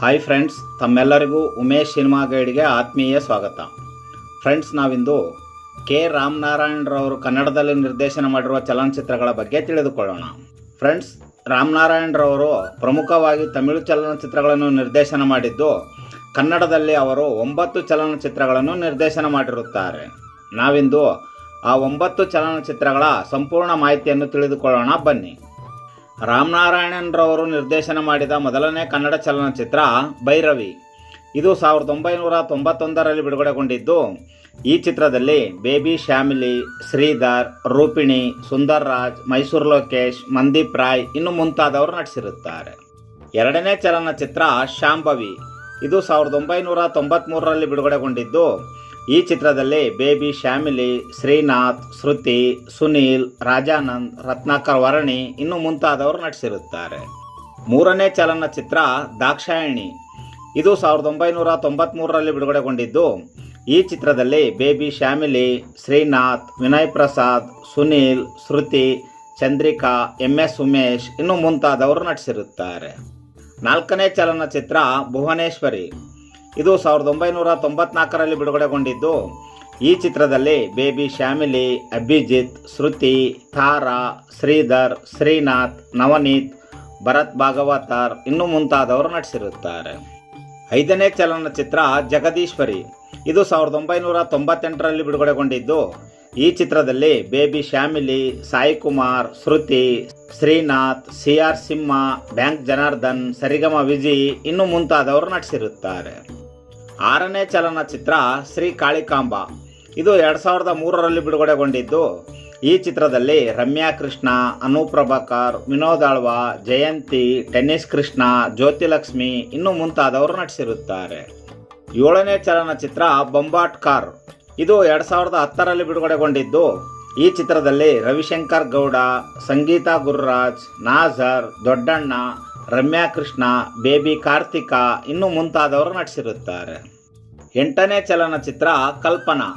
Hi friends ತಮ್ಮೆಲ್ಲರಿಗೂ Umesh cinema ಗೈಡ್ಗೆ ಆತ್ಮೀಯ ಸ್ವಾಗತ. ಫ್ರೆಂಡ್ಸ್ ನಾವಿಂದು ಕೆ. ರಾಮನಾರಾಯಣರವರು ಕನ್ನಡದಲ್ಲಿ ನಿರ್ದೇಶನ ಮಾಡಿರುವ ಚಲನಚಿತ್ರಗಳ ಬಗ್ಗೆ ತಿಳಿದುಕೊಳ್ಳೋಣ. ಫ್ರೆಂಡ್ಸ್ ರಾಮನಾರಾಯಣರವರು ಪ್ರಮುಖವಾಗಿ ತಮಿಳು ಚಲನಚಿತ್ರಗಳನ್ನು ನಿರ್ದೇಶನ ಮಾಡಿದ್ದು, ಕನ್ನಡದಲ್ಲಿ ಅವರು ಒಂಬತ್ತು ಚಲನಚಿತ್ರಗಳನ್ನು ನಿರ್ದೇಶನ ಮಾಡಿರುತ್ತಾರೆ. ನಾವಿಂದು ಆ ಒಂಬತ್ತು ಚಲನಚಿತ್ರಗಳ ಸಂಪೂರ್ಣ ಮಾಹಿತಿಯನ್ನು ತಿಳಿದುಕೊಳ್ಳೋಣ. ಬನ್ನಿ. ರಾಮನಾರಾಯಣನ್ರವರು ನಿರ್ದೇಶನ ಮಾಡಿದ ಮೊದಲನೇ ಕನ್ನಡ ಚಲನಚಿತ್ರ ಭೈರವಿ. ಇದು ಸಾವಿರದ ಒಂಬೈನೂರ ತೊಂಬತ್ತೊಂದರಲ್ಲಿ ಬಿಡುಗಡೆಗೊಂಡಿದ್ದು. ಈ ಚಿತ್ರದಲ್ಲಿ ಬೇಬಿ ಶ್ಯಾಮಿಲಿ, ಶ್ರೀಧರ್, ರೂಪಿಣಿ, ಸುಂದರ್ ರಾಜ್, ಮೈಸೂರು ಲೋಕೇಶ್, ಮಂದೀಪ್ ರಾಯ್ ಇನ್ನು ಮುಂತಾದವರು ನಟಿಸಿರುತ್ತಾರೆ. ಎರಡನೇ ಚಲನಚಿತ್ರ ಶಾಂಭವಿ. ಇದು ಸಾವಿರದ ಒಂಬೈನೂರ ತೊಂಬತ್ತ್ಮೂರರಲ್ಲಿ ಬಿಡುಗಡೆಗೊಂಡಿದ್ದು. ಈ ಚಿತ್ರದಲ್ಲಿ ಬೇಬಿ ಶ್ಯಾಮಿಲಿ, ಶ್ರೀನಾಥ್, ಶ್ರುತಿ, ಸುನೀಲ್, ರಾಜಾನಂದ್, ರತ್ನಾಕರ್ ವರ್ಣಿ ಇನ್ನು ಮುಂತಾದವರು ನಟಿಸಿರುತ್ತಾರೆ. ಮೂರನೇ ಚಲನಚಿತ್ರ ದಾಕ್ಷಾಯಣಿ. ಇದು ಸಾವಿರದ ಒಂಬೈನೂರ ತೊಂಬತ್ತ್ಮೂರರಲ್ಲಿ ಬಿಡುಗಡೆಗೊಂಡಿದ್ದು, ಈ ಚಿತ್ರದಲ್ಲಿ Baby Shamili, Srinath, Vinay Prasad, Sunil, Shruti, Chandrika, M S Umesh ಇನ್ನು ಮುಂತಾದವರು ನಟಿಸಿರುತ್ತಾರೆ. ನಾಲ್ಕನೇ ಚಲನಚಿತ್ರ ಭುವನೇಶ್ವರಿ. ಇದು ಸಾವಿರದ ಒಂಬೈನೂರ ತೊಂಬತ್ನಾಲ್ಕರಲ್ಲಿ ಬಿಡುಗಡೆಗೊಂಡಿದ್ದು. ಈ ಚಿತ್ರದಲ್ಲಿ ಬೇಬಿ ಶ್ಯಾಮಿಲಿ, ಅಭಿಜಿತ್, ಶ್ರುತಿ, ತಾರಾ, ಶ್ರೀಧರ್, ಶ್ರೀನಾಥ್, ನವನೀತ್, ಭರತ್ ಭಾಗವತಾರ್ ಇನ್ನೂ ಮುಂತಾದವರು ನಟಿಸಿರುತ್ತಾರೆ. ಐದನೇ ಚಲನಚಿತ್ರ ಜಗದೀಶ್ವರಿ. ಇದು ಸಾವಿರದ ಒಂಬೈನೂರ ತೊಂಬತ್ತೆಂಟರಲ್ಲಿ ಬಿಡುಗಡೆಗೊಂಡಿದ್ದು. ಈ ಚಿತ್ರದಲ್ಲಿ Baby Shamili Sai Kumar Shruti, Srinath, C R Simha, Bank Janardhan, Sarigama Viji ಇನ್ನು ಮುಂತಾದವರು ನಟಿಸಿರುತ್ತಾರೆ. ಆರನೇ ಚಲನಚಿತ್ರ ಶ್ರೀ ಕಾಳಿಕಾಂಬ. ಇದು ಎರಡು ಸಾವಿರದ ಮೂರರಲ್ಲಿ ಬಿಡುಗಡೆಗೊಂಡಿದ್ದು. ಈ ಚಿತ್ರದಲ್ಲಿ ರಮ್ಯಾ ಕೃಷ್ಣ ಅನುಪ್ರಭಾಕರ್ ಪ್ರಭಾಕರ್, ವಿನೋದ್ ಆಳ್ವ, ಜಯಂತಿ, ಟೆನ್ನಿಸ್ ಕೃಷ್ಣ ಜ್ಯೋತಿಲಕ್ಷ್ಮಿ ಇನ್ನು ಮುಂತಾದವರು ನಟಿಸಿರುತ್ತಾರೆ. ಏಳನೇ ಚಲನಚಿತ್ರ ಬೊಂಬಾಟ್ ಕಾರ್. ಇದು ಎರಡು ಸಾವಿರದ ಹತ್ತರಲ್ಲಿ ಬಿಡುಗಡೆಗೊಂಡಿದ್ದು. ಈ ಚಿತ್ರದಲ್ಲಿ ರವಿಶಂಕರ್ ಗೌಡ, ಸಂಗೀತಾ ಗುರುರಾಜ್ ನಾಜರ್ ದೊಡ್ಡಣ್ಣ ರಮ್ಯಾ ಕೃಷ್ಣ, ಬೇಬಿ ಕಾರ್ತಿಕಾ ಇನ್ನು ಮುಂತಾದವರು ನಟಿಸಿರುತ್ತಾರೆ. ಎಂಟನೇ ಚಲನಚಿತ್ರ ಕಲ್ಪನಾ.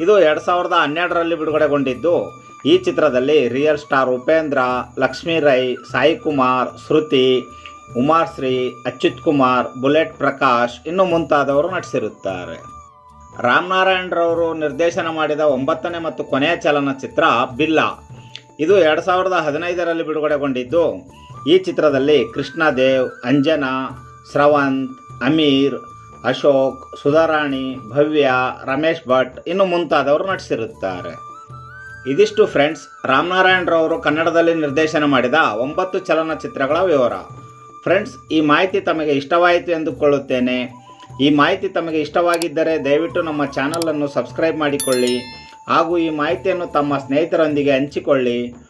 ಇದು ಎರಡು ಸಾವಿರದ ಹನ್ನೆರಡರಲ್ಲಿ ಬಿಡುಗಡೆಗೊಂಡಿದ್ದು, ಈ ಚಿತ್ರದಲ್ಲಿ Real Star Upendra, Lakshmi Rai, Sai Kumar, Shruti Sri Achyut Kumar, Bullet Prakash ಇನ್ನು ಮುಂತಾದವರು ನಟಿಸಿರುತ್ತಾರೆ. ರಾಮನಾರಾಯಣರವರು ನಿರ್ದೇಶನ ಮಾಡಿದ ಒಂಬತ್ತನೇ ಮತ್ತು ಕೊನೆಯ ಚಲನಚಿತ್ರ ಬಿಲ್ಲಾ. ಇದು ಎರಡು ಸಾವಿರದ ಹದಿನೈದರಲ್ಲಿ ಬಿಡುಗಡೆಗೊಂಡಿದ್ದು ಈ ಚಿತ್ರದಲ್ಲಿ ಕೃಷ್ಣದೇವ್ ಅಂಜನಾ ಶ್ರವಂತ್ ಅಮೀರ್, ಅಶೋಕ್, ಸುಧಾರಾಣಿ, ಭವ್ಯ, ರಮೇಶ್ ಭಟ್ ಇನ್ನು ಮುಂತಾದವರು ನಟಿಸಿರುತ್ತಾರೆ. ಇದಿಷ್ಟು ಫ್ರೆಂಡ್ಸ್ ರಾಮನಾರಾಯಣರವರು ಕನ್ನಡದಲ್ಲಿ ನಿರ್ದೇಶನ ಮಾಡಿದ ಒಂಬತ್ತು ಚಲನಚಿತ್ರಗಳ ವಿವರ. ಫ್ರೆಂಡ್ಸ್ ಈ ಮಾಹಿತಿ ತಮಗೆ ಇಷ್ಟವಾಯಿತು ಎಂದುಕೊಳ್ಳುತ್ತೇನೆ. ಈ ಮಾಹಿತಿ ತಮಗೆ ಇಷ್ಟವಾಗಿದ್ದರೆ ದಯವಿಟ್ಟು ನಮ್ಮ ಚಾನಲನ್ನು ಸಬ್ಸ್ಕ್ರೈಬ್ ಮಾಡಿಕೊಳ್ಳಿ ಹಾಗೂ ಈ ಮಾಹಿತಿಯನ್ನು ತಮ್ಮ ಸ್ನೇಹಿತರೊಂದಿಗೆ ಹಂಚಿಕೊಳ್ಳಿ.